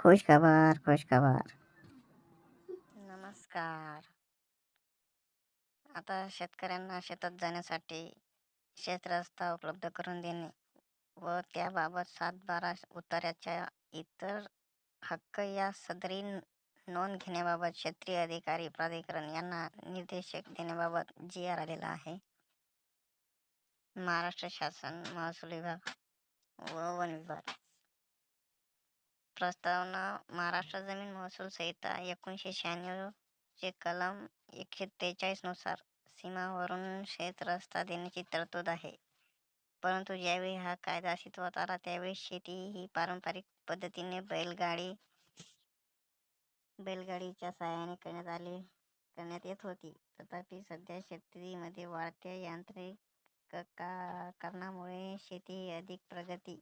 खुशखबर खुशखबर नमस्कार. आता शेतकऱ्यांना शेतात जाण्यासाठी शेतरस्ता उपलब्ध करून देणे व त्याबाबत सातबारा उतार्याच्या इतर हक्क या सदरी नोंद घेण्याबाबत क्षेत्रीय अधिकारी प्राधिकरण यांना निर्देशक देण्याबाबत जी आर आलेला आहे. महाराष्ट्र शासन महसूल विभाग व वन विभाग. प्रस्तावना महाराष्ट्र जमीन महसूल संहिता एकोणीसशे शहाण्णव चे कलम एकशे त्रेचाळीसनुसार सीमावरून शेत रस्ता देण्याची तरतूद आहे. परंतु ज्यावेळी हा कायदा अस्तित्वात आला त्यावेळी शेती ही पारंपरिक पद्धतीने बैलगाडी बैलगाडीच्या सहाय्याने करण्यात आली करण्यात येत होती. तथापि सध्या शेतीमध्ये वाढत्या यांत्रिकीकरणामुळे शेती ही अधिक प्रगती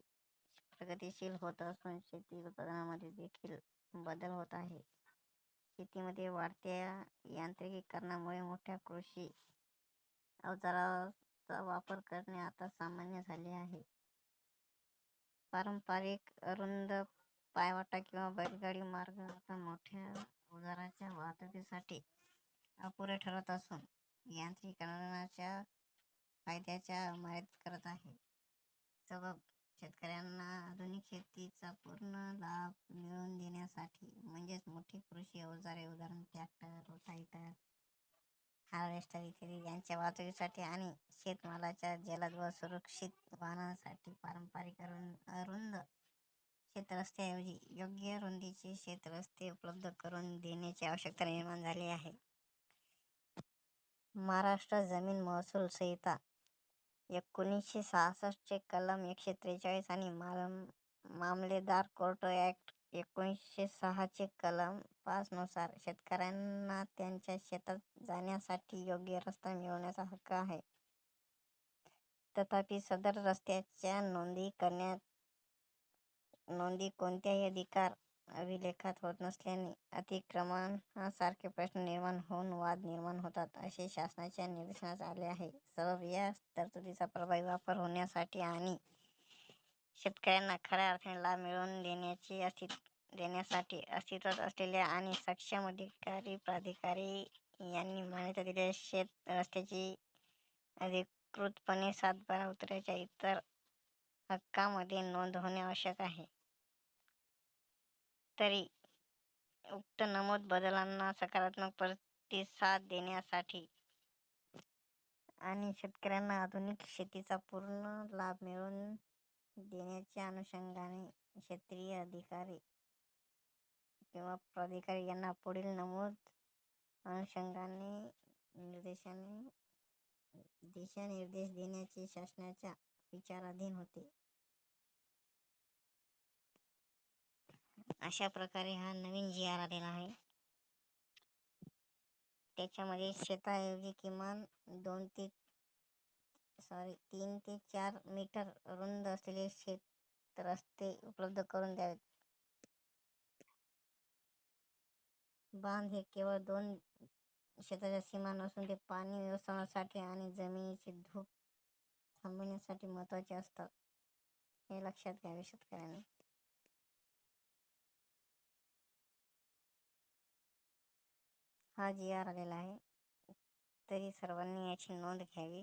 प्रगतीशील होत असून शेती उत्पादनामध्ये देखील बदल होत आहे. शेतीमध्ये वाढत्या यांत्रिकीकरणामुळे मोठ्या कृषी अवजाराचा वापर करणे आता सामान्य झाले आहे. पारंपरिक अरुंद पायवाटा किंवा बैलगाडी मार्ग आता मोठ्या अवजाराच्या वाहतुकीसाठी अपुरे ठरत असून यांत्रिकीकरणाच्या फायद्याच्या मर्यादित करत आहे. सबब शेतकऱ्यांना आधुनिक शेतीचा पूर्ण लाभ मिळवून देण्यासाठी म्हणजेच मोठी कृषी अवजारे उदाहरण ट्रॅक्टर रोटायटर हार्वेस्टर इत्यादी यांच्या वाहतुकीसाठी आणि शेतमालाच्या जलद व सुरक्षित वाहनासाठी पारंपरिक अरुंद शेतरस्त्याऐवजी योग्य रुंदीचे शेतरस्ते उपलब्ध करून देण्याची आवश्यकता निर्माण झाली आहे. महाराष्ट्र जमीन महसूल संहिता एकोणीसशे सहासष्टचे कलम एकशे त्रेचाळीस आणि मामलेदार कोर्ट ॲक्ट एकोणीसशे सहाचे कलम पाच नुसार शेतकऱ्यांना त्यांच्या शेतात जाण्यासाठी योग्य रस्ता मिळवण्याचा हक्क आहे. तथापि सदर रस्त्याच्या नोंदी करण्यात नोंदी कोणत्याही अधिकार अभिलेखात होत नसल्याने अतिक्रमणासारखे प्रश्न निर्माण होऊन वाद निर्माण होतात असे शासनाच्या निदर्शनास आले आहे. सबब या तरतुदीचा प्रभावी वापर होण्यासाठी आणि शेतकऱ्यांना खऱ्या अर्थाने लाभ मिळवून देण्याची अस्तित्व देण्यासाठी अस्तित्वात असलेल्या आणि सक्षम अधिकारी प्राधिकारी यांनी मान्यता दिलेल्या शेत रस्त्याची अधिकृतपणे सातबारा उताऱ्याच्या इतर हक्कामध्ये नोंद होणे आवश्यक आहे. तरी उक्त नमूद बदलांना सकारात्मक प्रतिसाद देण्यासाठी आणि शेतकऱ्यांना आधुनिक शेतीचा पूर्ण लाभ मिळवून देण्याच्या अनुषंगाने क्षेत्रीय अधिकारी किंवा प्राधिकारी यांना पुढील नमूद अनुषंगाने निर्देशाने दिशानिर्देश देण्याचे शासनाच्या विचाराधीन होते. अशा प्रकारे हा नवीन जी आर आलेला आहे. त्याच्यामध्ये शेताऐवजी किमान दोन ते सॉरी तीन ते चार मीटर रुंद असलेले शेत रस्ते उपलब्ध करून द्यावेत. बांध हे केवळ दोन शेताच्या सीमा नसून ते पाणी व्यवस्थापनासाठी आणि जमिनीची धूप थांबविण्यासाठी महत्त्वाचे असतात. हे लक्षात घ्यावे शेतकऱ्याने. हा जी आर आलेला आहे. तरी सर्वांनी याची नोंद घ्यावी.